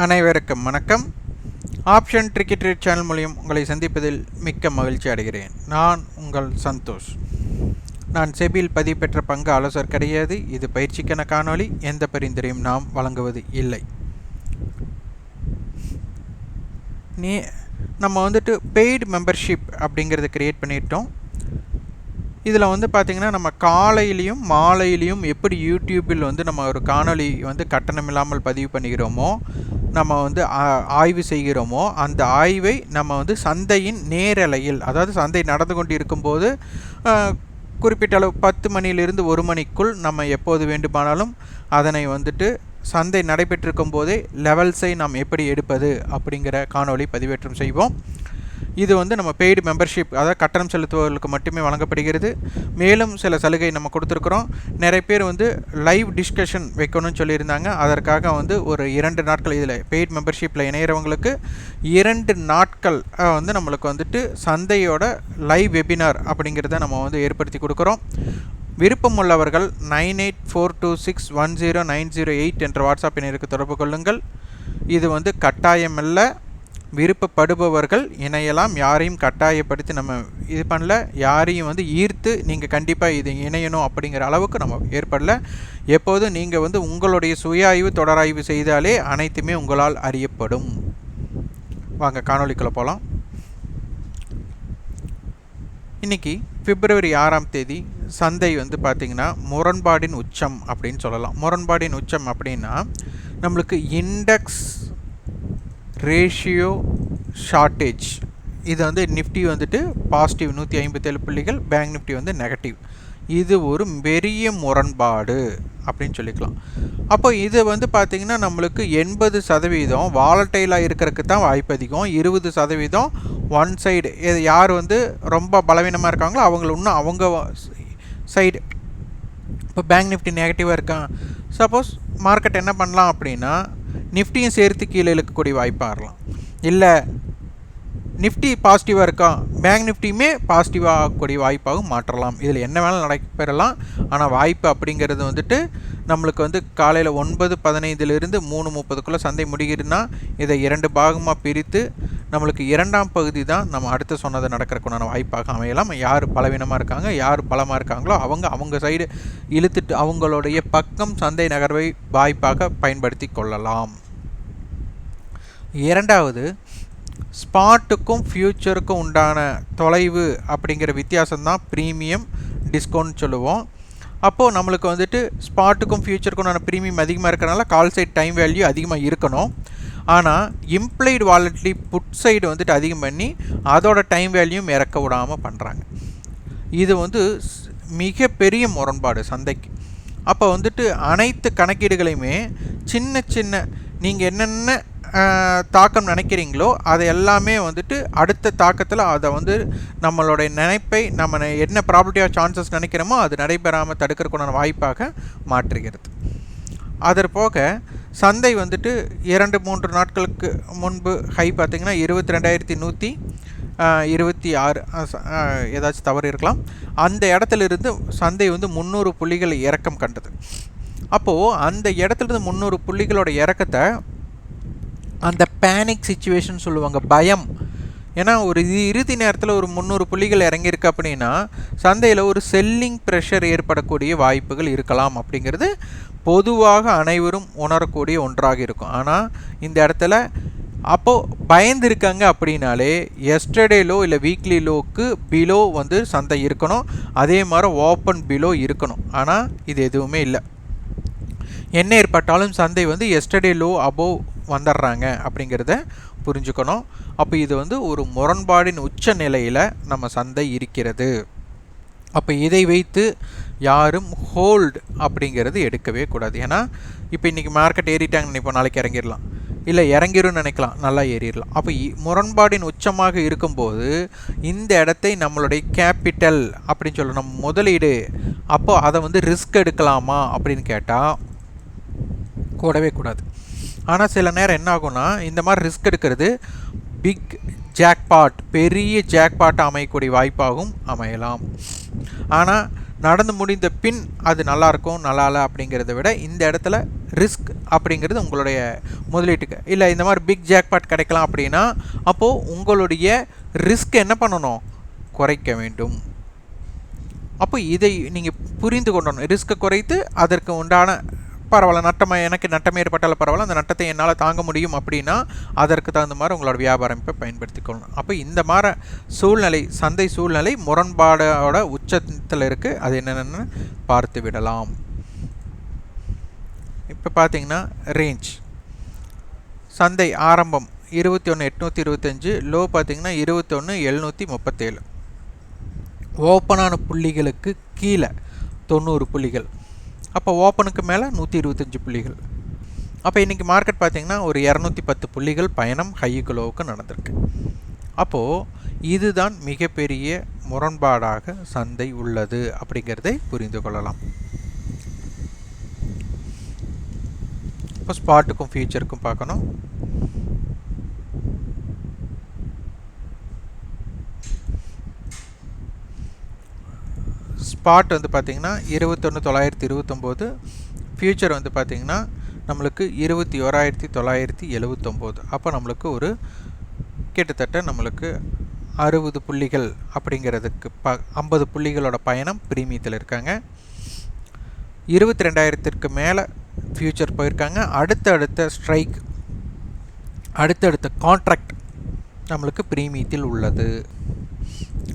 அனைவருக்கும் வணக்கம். Option cricket channel மூலியம் உங்களை சந்திப்பதில் மிக்க மகிழ்ச்சி அடைகிறேன். நான் உங்கள் சந்தோஷ். நான் செபியில் பதிவு பெற்ற பங்கு ஆலோசர் கிடையாது. இது பயிற்சிக்கான காணொளி. எந்த பரிந்துரையும் நாம் வழங்குவது இல்லை. நீ நம்ம வந்துட்டு பெய்டு மெம்பர்ஷிப் அப்படிங்கிறத க்ரியேட் பண்ணிட்டோம். இதில் வந்து பார்த்திங்கன்னா நம்ம காலையிலையும் மாலையிலையும் எப்படி யூடியூப்பில் வந்து நம்ம ஒரு காணொளி வந்து கட்டணம் இல்லாமல் பதிவு பண்ணிக்கிறோமோ நம்ம வந்து ஆய்வு செய்கிறோமோ அந்த ஆய்வை நம்ம வந்து சந்தையின் நேரலையில் அதாவது சந்தை நடந்து கொண்டு இருக்கும்போது குறிப்பிட்ட அளவு பத்து மணியிலிருந்து ஒரு மணிக்குள் நம்ம எப்போது வேண்டுமானாலும் அதனை வந்துட்டு சந்தை நடைபெற்றிருக்கும் போதே லெவல்ஸை நாம் எப்படி எடுப்பது அப்படிங்கிற காணொளி பதிவேற்றம் செய்வோம். இது வந்து நம்ம பெய்டு மெம்பர்ஷிப் அதாவது கட்டணம் செலுத்துபவர்களுக்கு மட்டுமே வழங்கப்படுகிறது. மேலும் சில சலுகை நம்ம கொடுத்துருக்குறோம். நிறைய பேர் வந்து லைவ் டிஸ்கஷன் வைக்கணும்னு சொல்லியிருந்தாங்க. அதற்காக வந்து ஒரு இரண்டு நாட்கள் இதில் பெய்டு மெம்பர்ஷிப்பில் இணையிறவங்களுக்கு இரண்டு நாட்கள் வந்து நம்மளுக்கு வந்துட்டு சந்தையோட லைவ் வெபினார் அப்படிங்கிறத நம்ம வந்து ஏற்படுத்தி கொடுக்குறோம். விருப்பம் உள்ளவர்கள் nine eight four two six one zero nine zero eight என்ற வாட்ஸ்அப் எண்ணிற்கு தொடர்பு கொள்ளுங்கள். இது வந்து கட்டாயமல்ல. விருப்பப்படுபவர்கள் இணையலாம் யாரையும் கட்டாயப்படுத்தி நம்ம இது பண்ணல யாரையும் வந்து ஈர்த்து நீங்கள் கண்டிப்பாக இது இணையணும் அப்படிங்கிற அளவுக்கு நம்ம ஏற்படல. எப்போதும் நீங்கள் வந்து உங்களுடைய சுய ஆய்வு தொடராய்வு செய்தாலே அனைத்துமே உங்களால் அறியப்படும். வாங்க காணொளிக்குள்ளே போகலாம் இன்றைக்கி பிப்ரவரி ஆறாம் தேதி சந்தை வந்து பார்த்திங்கன்னா முரண்பாடின் உச்சம் அப்படின்னு சொல்லலாம். முரண்பாடின் உச்சம் அப்படின்னா நம்மளுக்கு இண்டெக்ஸ் ரேஷியோ ஷார்ட்டேஜ் இது வந்து நிஃப்டி வந்துட்டு பாசிட்டிவ் நூற்றி ஐம்பத்தேழு புள்ளிகள் பேங்க் நிஃப்டி வந்து நெகட்டிவ் இது ஒரு பெரிய முரண்பாடு அப்படின்னு சொல்லிக்கலாம். அப்போ இது வந்து பார்த்திங்கன்னா நம்மளுக்கு எண்பது சதவீதம் வாலட்டைலாக இருக்கிறதுக்கு தான் வாய்ப்பு அதிகம். இருபது சதவீதம் ஒன் சைடு இது யார் வந்து ரொம்ப பலவீனமாக இருக்காங்களோ அவங்கள இன்னும் அவங்க சைடு இப்போ பேங்க் நிஃப்டி நெகட்டிவாக இருக்கான் சப்போஸ் மார்க்கெட் என்ன பண்ணலாம் அப்படின்னா நிஃப்டியும் சேர்த்து கீழே இழுக்கக்கூடிய வாய்ப்பாக இருக்கலாம் இல்லை நிஃப்டி பாசிட்டிவாக இருக்கா? பேங்க் நிஃப்டியுமே பாசிட்டிவாக ஆகக்கூடிய வாய்ப்பாகவும் மாற்றலாம். இதில் என்ன வேணாலும் நடைபெறலாம். ஆனால் வாய்ப்பு அப்படிங்கிறது வந்துட்டு நம்மளுக்கு வந்து காலையில் ஒன்பது பதினைந்துலேருந்து மூணு முப்பதுக்குள்ளே சந்தை முடிகிறதுனா இதை இரண்டு பாகமாக பிரித்து நம்மளுக்கு இரண்டாம் பகுதி தான் நம்ம அடுத்து சொன்னது நடக்கிறக்குண்டான வாய்ப்பாக அமையலாம். யார் பலவீனமாக இருக்காங்க யார் பலமாக இருக்காங்களோ அவங்க அவங்க சைடு இழுத்துட்டு அவங்களுடைய பக்கம் சந்தை நகர்வை வாய்ப்பாக பயன்படுத்தி கொள்ளலாம். இரண்டாவது ஸ்பாட்டுக்கும் ஃப்யூச்சருக்கும் உண்டான தொலைவு அப்படிங்கிற வித்தியாசம் தான் ப்ரீமியம் டிஸ்கவுண்ட் சொல்லுவோம். அப்போது நம்மளுக்கு வந்துட்டு ஸ்பாட்டுக்கும் ஃப்யூச்சருக்கும் உண்டான ப்ரீமியம் அதிகமாக இருக்கிறனால கால் சைட் டைம் வேல்யூ அதிகமாக இருக்கணும். ஆனால் இம்ப்ளைடு வாலட்லி புட் சைடு வந்துட்டு அதிகம் பண்ணி அதோட டைம் வேல்யூம் இறக்க விடாமல் பண்ணுறாங்க இது வந்து மிகப்பெரிய முரண்பாடு சந்தைக்கு. அப்போ வந்துட்டு அனைத்து கணக்கீடுகளையுமே சின்ன சின்ன நீங்கள் என்னென்ன தாக்கம் நினைக்கிறீங்களோ அதை எல்லாமே வந்துட்டு அடுத்த தாக்கத்தில் அதை வந்து நம்மளுடைய நினைப்பை நம்ம என்ன ப்ராபர்ட்டி ஆஃப் சான்சஸ் நினைக்கிறோமோ அது நடைபெறாமல் தடுக்கிறதுக்குண்டான வாய்ப்பாக மாற்றுகிறது. அதற்போக சந்தை வந்துட்டு இரண்டு மூன்று நாட்களுக்கு முன்பு ஹை பார்த்திங்கன்னா இருபத்தி ரெண்டாயிரத்தி நூற்றி இருபத்தி ஆறு. ஏதாச்சும் தவறு இருக்கலாம். அந்த இடத்துல இருந்து சந்தை வந்து முந்நூறு புள்ளிகள் இறக்கம் கண்டது. அப்போது அந்த இடத்துலேருந்து முந்நூறு புள்ளிகளோட இறக்கத்தை அந்த பேனிக் சுச்சுவேஷன் சொல்லுவாங்க பயம் ஏன்னா ஒரு இ- இறுதி நேரத்தில் ஒரு முந்நூறு புள்ளிகள் இறங்கியிருக்கு அப்படின்னா சந்தையில் ஒரு செல்லிங் ப்ரெஷர் ஏற்படக்கூடிய வாய்ப்புகள் இருக்கலாம் அப்படிங்கிறது பொதுவாக அனைவரும் உணரக்கூடிய ஒன்றாக இருக்கும். ஆனால் இந்த இடத்துல அப்போது பயந்துருக்காங்க அப்படின்னாலே எஸ்டர்டே லோ இல்லை வீக்லி லோக்கு பிலோ வந்து சந்தை இருக்கணும். அதே மாதிரி ஓப்பன் பிலோ இருக்கணும். ஆனால் இது எதுவுமே இல்லை. என்ன ஏற்பட்டாலும் சந்தை வந்து எஸ்டர்டே லோ அபோவ் வந்துடுறாங்க அப்படிங்கிறத புரிஞ்சுக்கணும். அப்போ இது வந்து ஒரு முரண்பாடின் உச்ச நிலையில் நம்ம சந்தை இருக்கிறது. அப்போ இதை வைத்து யாரும் ஹோல்டு அப்படிங்கிறது எடுக்கவே கூடாது. ஏன்னா இப்போ இன்றைக்கி மார்க்கெட் ஏறிட்டாங்கன்னு இப்போ நாளைக்கு இறங்கிடலாம். இல்லை இறங்கிரும்னு நினைக்கலாம் நல்லா ஏறிடலாம். அப்போ முரண்பாடின் உச்சமாக இருக்கும்போது இந்த இடத்தை நம்மளுடைய கேபிட்டல் அப்படின்னு சொல்லணும் முதலீடு அப்போ அதை வந்து ரிஸ்க் எடுக்கலாமா அப்படின்னு கேட்டால் கூடவே கூடாது. ஆனால் சில நேரம் என்ன ஆகும்னா இந்த மாதிரி ரிஸ்க் எடுக்கிறது பிக் ஜாக்பாட் பெரிய ஜாக்பாட் அமையக்கூடிய வாய்ப்பாகவும் அமையலாம். ஆனால் நடந்து முடிந்த பின் அது நல்லாயிருக்கும் நல்லா இல்லை அப்படிங்கிறத விட இந்த இடத்துல ரிஸ்க் அப்படிங்கிறது உங்களுடைய முதலீட்டுக்கு. இல்லை இந்த மாதிரி பிக் ஜாக்பாட் கிடைக்கலாம் அப்படின்னா அப்போது உங்களுடைய ரிஸ்க் என்ன பண்ணணும்? குறைக்க வேண்டும். அப்போ இதை நீங்கள் புரிந்து கொண்டணும் ரிஸ்க்கை குறைத்து அதற்கு உண்டான பரவாயில்ல நட்டமாக எனக்கு நட்டம் ஏற்பட்டாலும் பரவாயில்ல அந்த நட்டத்தை என்னால் தாங்க முடியும் அப்படின்னா அதற்கு தகுந்த மாதிரி உங்களோட வியாபாரம் இப்போ பயன்படுத்தி கொள்ளணும் அப்போ இந்த மாதிரி சூழ்நிலை சந்தை சூழ்நிலை முரண்பாடோட உச்சத்தில் இருக்குது அது என்னென்னு பார்த்து விடலாம். இப்போ பார்த்தீங்கன்னா ரேஞ்ச் சந்தை ஆரம்பம் இருபத்தி ஒன்று எட்நூற்றி இருபத்தஞ்சு லோ பார்த்தீங்கன்னா இருபத்தொன்று எழுநூற்றி முப்பத்தேழு. ஓப்பனான புள்ளிகளுக்கு கீழே தொண்ணூறு புள்ளிகள். அப்போ ஓப்பனுக்கு மேலே நூற்றி இருபத்தஞ்சி புள்ளிகள். அப்போ இன்றைக்கி மார்க்கெட் பார்த்திங்கன்னா ஒரு இரநூத்தி பத்து புள்ளிகள் பயணம் ஹையுக்குலோவுக்கு நடந்திருக்கு. அப்போது இதுதான் மிகப்பெரிய முரண்பாடாக சந்தை உள்ளது அப்படிங்கிறதை புரிந்து கொள்ளலாம். இப்போ ஸ்பாட்டுக்கும் ஃபியூச்சருக்கும் பார்க்கணும். ஸ்பாட் வந்து பார்த்திங்கன்னா இருபத்தொன்று தொள்ளாயிரத்தி இருபத்தொம்போது. ஃப்யூச்சர் வந்து பார்த்திங்கன்னா நம்மளுக்கு இருபத்தி ஓராயிரத்தி தொள்ளாயிரத்தி எழுவத்தொம்போது. அப்போ நம்மளுக்கு ஒரு கிட்டத்தட்ட நம்மளுக்கு அறுபது புள்ளிகள் அப்படிங்கிறதுக்கு ப ஐம்பது புள்ளிகளோட பயணம் பிரீமியத்தில் இருக்காங்க. இருபத்தி ரெண்டாயிரத்திற்கு மேலே ஃப்யூச்சர் போயிருக்காங்க. அடுத்தடுத்த ஸ்ட்ரைக் அடுத்தடுத்த கான்ட்ராக்ட் நம்மளுக்கு பிரீமியத்தில் உள்ளது.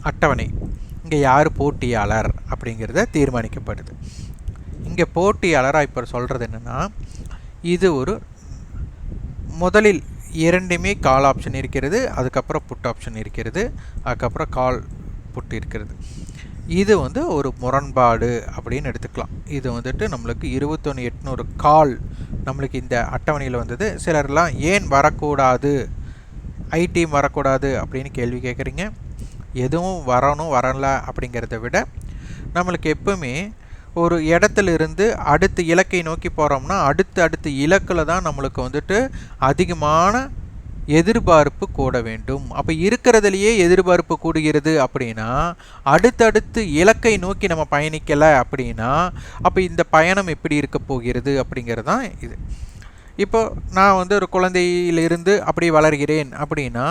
அட்டவணை. இங்கே யார் போட்டியாளர் அப்படிங்கிறத தீர்மானிக்கப்படுது. இங்கே போட்டியாளராக இப்போ சொல்கிறது என்னென்னா இது ஒரு முதலில் இரண்டுமே கால் ஆப்ஷன் இருக்கிறது அதுக்கப்புறம் புட் ஆப்ஷன் இருக்கிறது அதுக்கப்புறம் கால் புட் இருக்கிறது. இது வந்து ஒரு முரண்பாடு அப்படின்னு எடுத்துக்கலாம். இது வந்துட்டு நம்மளுக்கு இருபத்தொன்று எட்நூறு கால் நம்மளுக்கு இந்த அட்டவணையில் வந்தது. சிலர்லாம் ஏன் வரக்கூடாது? ஐடி வரக்கூடாது அப்படின்னு கேள்வி கேட்குறீங்க. எதுவும் வரணும் வரல அப்படிங்கிறத விட நம்மளுக்கு எப்பவுமே ஒரு இடத்துல இருந்து அடுத்த இலக்கை நோக்கி போகிறோம்னா அடுத்து அடுத்த இலக்கில் தான் நம்மளுக்கு வந்துட்டு அதிகமான எதிர்பார்ப்பு கூட வேண்டும். அப்போ இருக்கிறதுலையே எதிர்பார்ப்பு கூடுகிறது அப்படின்னா அடுத்தடுத்து இலக்கை நோக்கி நம்ம பயணிக்கலை அப்படின்னா அப்போ இந்த பயணம் எப்படி இருக்க போகிறது அப்படிங்கிறது தான் இது. இப்போது நான் வந்து ஒரு குழந்தையிலிருந்து அப்படி வளர்கிறேன் அப்படின்னா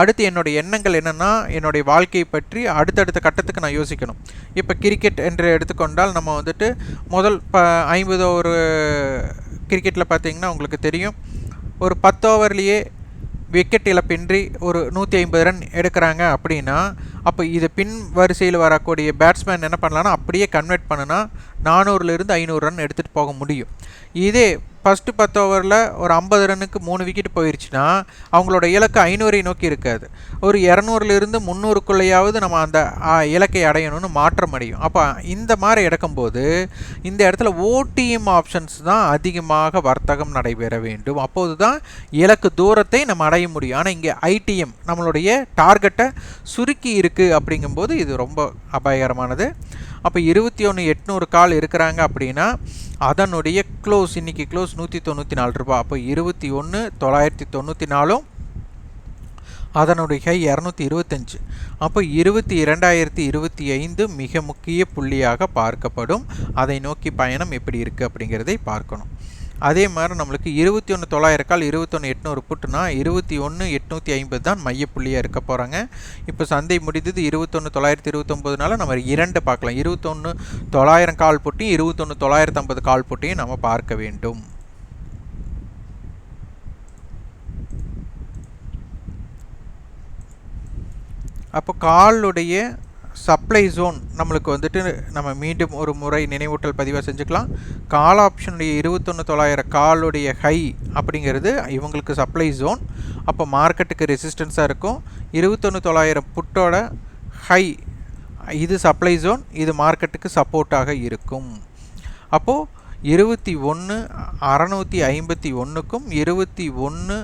அடுத்து என்னுடைய எண்ணங்கள் என்னென்னா என்னுடைய வாழ்க்கையை பற்றி அடுத்தடுத்த கட்டத்துக்கு நான் யோசிக்கணும். இப்போ கிரிக்கெட் என்று எடுத்துக்கொண்டால் நம்ம வந்துட்டு முதல் ப ஐம்பது ஒரு கிரிக்கெட்டில் பார்த்தீங்கன்னா உங்களுக்கு தெரியும். ஒரு பத்து ஓவர்லேயே விக்கெட் இழப்பின்றி ஒரு நூற்றி ஐம்பது ரன் எடுக்கிறாங்க அப்படின்னா அப்போ இது பின் வரிசையில் வரக்கூடிய பேட்ஸ்மேன் என்ன பண்ணலான்னா அப்படியே கன்வெர்ட் பண்ணுனா நானூறுலேருந்து ஐநூறு ரன் எடுத்துகிட்டு போக முடியும். இதே ஃபஸ்ட்டு பத்து ஓவரில் ஒரு ஐம்பது ரன்னுக்கு மூணு விக்கெட் போயிடுச்சுன்னா அவங்களோட இலக்கு ஐநூறை நோக்கி இருக்காது. ஒரு இரநூறுலேருந்து முந்நூறுக்குள்ளேயாவது நம்ம அந்த இலக்கை அடையணும்னு மாற்றம் அடையும். அப்போ இந்த மாதிரி எடுக்கும்போது இந்த இடத்துல ஓடிஎம் ஆப்ஷன்ஸ் தான் அதிகமாக வர்த்தகம் நடைபெற வேண்டும். அப்போது தான் இலக்கு தூரத்தை நம்ம அடைய முடியும். ஆனால் இங்கே ஐடிஎம் நம்மளுடைய டார்கெட்டை சுருக்கி இருக்குது அப்படிங்கும்போது இது ரொம்ப அபாயகரமானது. அப்போ இருபத்தி ஒன்று எட்நூறு கால் இருக்கிறாங்க அப்படின்னா அதனுடைய க்ளோஸ் இன்றைக்கி க்ளோஸ் நூற்றி தொண்ணூற்றி நாலு ரூபா அப்போ இருபத்தி ஒன்று தொள்ளாயிரத்தி தொண்ணூற்றி நாலும் அதனுடைய ஹை இரநூத்தி இருபத்தஞ்சு. அப்போ இருபத்தி இரண்டாயிரத்தி இருபத்தி ஐந்து மிக முக்கிய புள்ளியாக பார்க்கப்படும். அதை நோக்கி பயணம் எப்படி இருக்குது அப்படிங்கிறதை பார்க்கணும். அதே மாதிரி நம்மளுக்கு இருபத்தி ஒன்று தொள்ளாயிரக்கால் இருபத்தொன்று எட்நூறு புட்டுனா இருபத்தி ஒன்று எட்நூற்றி ஐம்பது தான் மையப்புள்ளியாக இருக்க போகிறாங்க இப்போ சந்தை முடிந்தது இருபத்தொன்று தொள்ளாயிரத்தி இருபத்தொம்போதுனால நம்ம இரண்டு பார்க்கலாம். இருபத்தொன்று தொள்ளாயிரம் கால் புட்டியும் இருபத்தொன்று தொள்ளாயிரத்து ஐம்பது கால் புட்டியும் நம்ம பார்க்க வேண்டும். அப்போ காலுடைய சப்ளை ஜோன் நம்மளுக்கு வந்துட்டு நம்ம மீண்டும் ஒரு முறை நினைவூட்டல் பதிவாக செஞ்சுக்கலாம். கால் ஆப்ஷனுடைய இருபத்தொன்று தொள்ளாயிரம் காலுடைய ஹை அப்படிங்கிறது இவங்களுக்கு சப்ளை ஜோன் அப்போ மார்க்கெட்டுக்கு ரெசிஸ்டன்ஸாக இருக்கும். இருபத்தொன்று தொள்ளாயிரம் புட்டோட ஹை இது சப்ளை ஜோன் இது மார்க்கெட்டுக்கு சப்போர்ட்டாக இருக்கும். அப்போது இருபத்தி ஒன்று அறநூற்றி ஐம்பத்தி ஒன்றுக்கும் இருபத்தி ஒன்று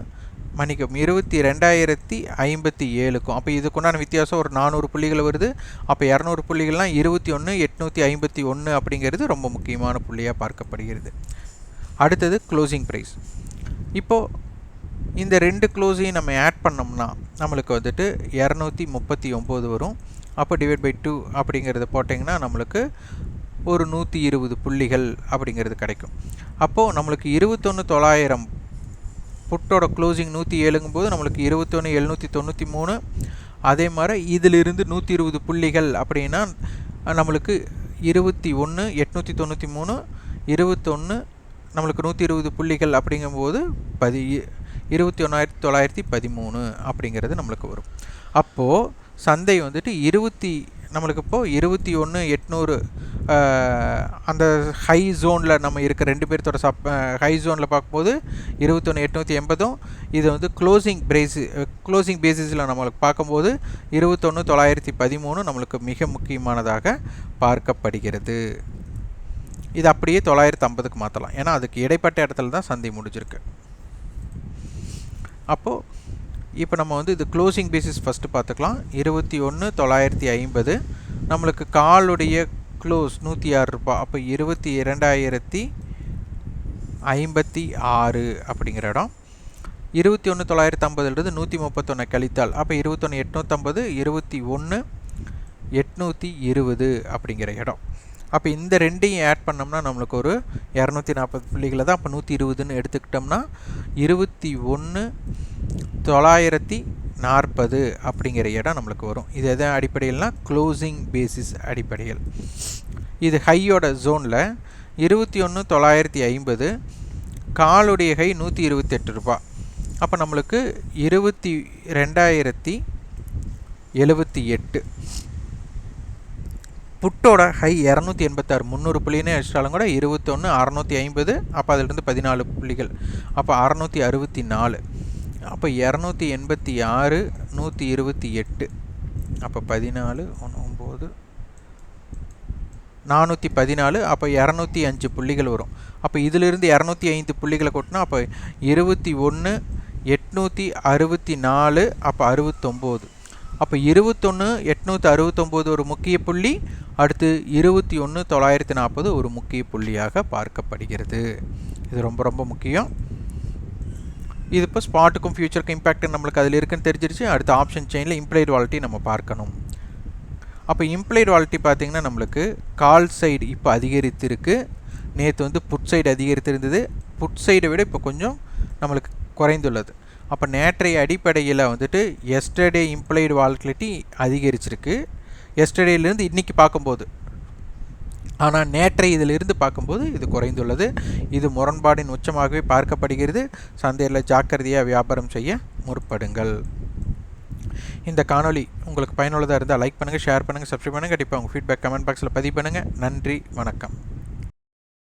மன்னிக்கும் இருபத்தி ரெண்டாயிரத்தி ஐம்பத்தி ஏழுக்கும். அப்போ இதுக்குண்டான வித்தியாசம் ஒரு நானூறு புள்ளிகள் வருது. அப்போ இரநூறு புள்ளிகள்லாம் இருபத்தி ஒன்று எட்நூற்றி ஐம்பத்தி ஒன்று அப்படிங்கிறது ரொம்ப முக்கியமான புள்ளியாக பார்க்கப்படுகிறது. அடுத்தது க்ளோசிங் ப்ரைஸ் இப்போது இந்த ரெண்டு க்ளோஸையும் நம்ம ஆட் பண்ணோம்னா நம்மளுக்கு வந்துட்டு இரநூத்தி முப்பத்தி ஒம்பது வரும். அப்போ டிவைட் பை டூ அப்படிங்கிறத போட்டிங்கன்னா நம்மளுக்கு ஒரு நூற்றி இருபது புள்ளிகள் அப்படிங்கிறது கிடைக்கும். அப்போது நம்மளுக்கு இருபத்தொன்று தொள்ளாயிரம் புட்டோட க்ளோசிங் நூற்றி ஏழுங்கும் போது நம்மளுக்கு இருபத்தொன்று எழுநூற்றி தொண்ணூற்றி மூணு. அதே மாதிரி இதிலிருந்து நூற்றி இருபது புள்ளிகள் அப்படின்னா நம்மளுக்கு இருபத்தி ஒன்று எட்நூற்றி தொண்ணூற்றி மூணு இருபத்தொன்று நம்மளுக்கு நூற்றி இருபது புள்ளிகள் அப்படிங்கும்போது பதி இருபத்தி ஒன்றாயிரத்தி தொள்ளாயிரத்தி பதிமூணு அப்படிங்கிறது நம்மளுக்கு வரும். அப்போது சந்தை வந்துட்டு இருபத்தி நம்மளுக்கு இப்போது இருபத்தி ஒன்று எட்நூறு அந்த ஹை ஜோனில் நம்ம இருக்க ரெண்டு பேர்த்தோட சப் ஹை ஜோனில் பார்க்கும்போது இருபத்தொன்று எட்நூற்றி எண்பதும் இது வந்து க்ளோசிங் பிரேசி க்ளோசிங் பேசிஸில் நம்மளுக்கு பார்க்கும்போது இருபத்தொன்று தொள்ளாயிரத்தி பதிமூணு நம்மளுக்கு மிக முக்கியமானதாக பார்க்கப்படுகிறது. இது அப்படியே தொள்ளாயிரத்து ஐம்பதுக்கு மாற்றலாம் ஏன்னா அதுக்கு இடைப்பட்ட இடத்துல தான் சந்தி முடிஞ்சிருக்கு. அப்போது இப்போ நம்ம வந்து இது க்ளோசிங் பேசிஸ் ஃபஸ்ட்டு பார்த்துக்கலாம். இருபத்தி ஒன்று தொள்ளாயிரத்தி ஐம்பது. நம்மளுக்கு காலுடைய க்ளோஸ் நூற்றி ஆறு ரூபா. அப்போ இருபத்தி இரண்டாயிரத்தி ஐம்பத்தி ஆறு அப்படிங்கிற இடம். இருபத்தி ஒன்று தொள்ளாயிரத்தி ஐம்பதுலேருந்து நூற்றி முப்பத்தொன்று கழித்தால். அப்போ இருபத்தொன்று எட்நூற்றம்பது இருபத்தி ஒன்று எட்நூற்றி இருபது அப்படிங்கிற இடம். அப்போ இந்த ரெண்டையும் ஆட் பண்ணோம்னா நம்மளுக்கு ஒரு இரநூத்தி நாற்பது புள்ளிகளை தான் அப்போ நூற்றி இருபதுன்னு எடுத்துக்கிட்டோம்னா இருபத்தி ஒன்று தொள்ளாயிரத்தி நாற்பது அப்படிங்கிற இடம் நம்மளுக்கு வரும். இது எதை அடிப்படையில்னா? க்ளோசிங் பேசிஸ் அடிப்படையில். இது ஹையோட ஜோனில் இருபத்தி ஒன்று தொள்ளாயிரத்தி ஐம்பது காலுடைய ஹை நூற்றி இருபத்தெட்டு ரூபா. அப்போ நம்மளுக்கு இருபத்தி ரெண்டாயிரத்தி எழுபத்தி எட்டு. புட்டோட ஹை இரநூத்தி எண்பத்தாறு முந்நூறு புள்ளினே வச்சிட்டாலும் கூட இருபத்தொன்று அறநூற்றி ஐம்பது அப்போ அதிலிருந்து பதினாலு புள்ளிகள். அப்போ அறநூற்றி அறுபத்தி நாலு. அப்போ இரநூத்தி எண்பத்தி ஆறு நூற்றி இருபத்தி எட்டு. அப்போ பதினாலு ஒன்று ஒம்பது நானூற்றி பதினாலு அப்போ இரநூத்தி அஞ்சு புள்ளிகள் வரும். அப்போ இதிலிருந்து இரநூத்தி ஐந்து புள்ளிகளை கொட்டினா அப்போ இருபத்தி ஒன்று எட்நூற்றி அறுபத்தி நாலு அப்போ அறுபத்தொம்போது. அப்போ இருபத்தொன்று எட்நூற்றி அறுபத்தொம்போது ஒரு முக்கிய புள்ளி அடுத்து இருபத்தி ஒன்று தொள்ளாயிரத்தி நாற்பது ஒரு முக்கிய புள்ளியாக பார்க்கப்படுகிறது. இது ரொம்ப ரொம்ப முக்கியம். இது இப்போ ஸ்பாட்டுக்கும் ஃபியூச்சருக்கும் இம்பேக்ட் நம்மளுக்கு அதில் இருக்குன்னு தெரிஞ்சிருச்சு. அடுத்த ஆப்ஷன் செயினில் இம்ப்ளைட் வாலிட்டி நம்ம பார்க்கணும். அப்போ இம்ப்ளைட் வாலிட்டி பார்த்திங்கன்னா நம்மளுக்கு கால் சைடு இப்போ அதிகரித்திருக்கு. நேற்று வந்து புட் சைடு அதிகரித்திருந்தது. புட் சைடை விட இப்போ கொஞ்சம் நம்மளுக்கு குறைந்துள்ளது. அப்போ நேற்றைய அடிப்படையில் வந்துட்டு எஸ்டர்டே இம்ப்ளைடு வால்கிலிட்டி அதிகரிச்சிருக்கு. எஸ்டர்டேலேருந்து இன்றைக்கி பார்க்கும்போது. ஆனால் நேற்றை இதிலிருந்து பார்க்கும்போது இது குறைந்துள்ளது. இது முரண்பாடின் உச்சமாகவே பார்க்கப்படுகிறது. சந்தையில் ஜாக்கிரதையாக வியாபாரம் செய்ய முற்படுங்கள். இந்த காணொலி உங்களுக்கு பயனுள்ளதாக இருந்தால் லைக் பண்ணுங்கள் ஷேர் பண்ணுங்கள் சப்ஸ்கிரைப் பண்ணுங்கள் கண்டிப்பாக உங்கள் ஃபீட்பேக் கமெண்ட் பாக்ஸில் பதிவு பண்ணுங்கள் நன்றி வணக்கம்.